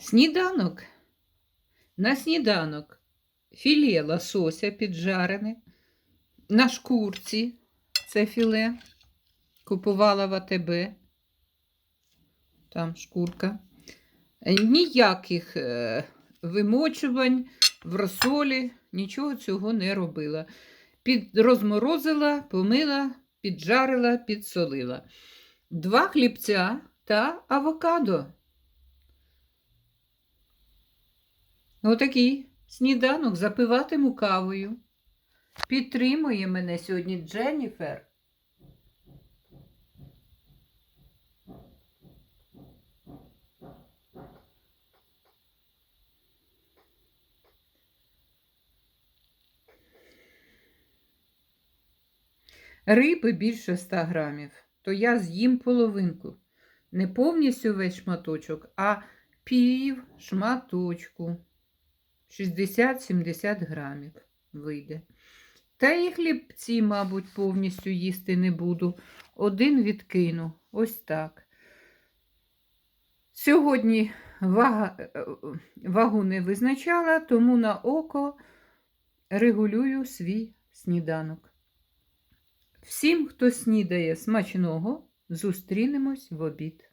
Сніданок. На сніданок філе лосося піджарене, на шкурці це філе. Купувала в АТБ. Там шкурка. Ніяких е, вимочувань в розсолі, нічого цього не робила. Під, розморозила, помила, піджарила, підсолила. Два хлібця та авокадо. Отакий сніданок запиватиму кавою. Підтримує мене сьогодні Дженніфер. Риби більше 100 грамів, то я з'їм половинку. Не повністю весь шматочок, а пів шматочку. 60-70 грамів вийде. Та і хлібці, мабуть, повністю їсти не буду. Один відкину. Ось так. Сьогодні вага, е, вагу не визначала, тому на око регулюю свій сніданок. Всім, хто снідає смачного, зустрінемось в обід.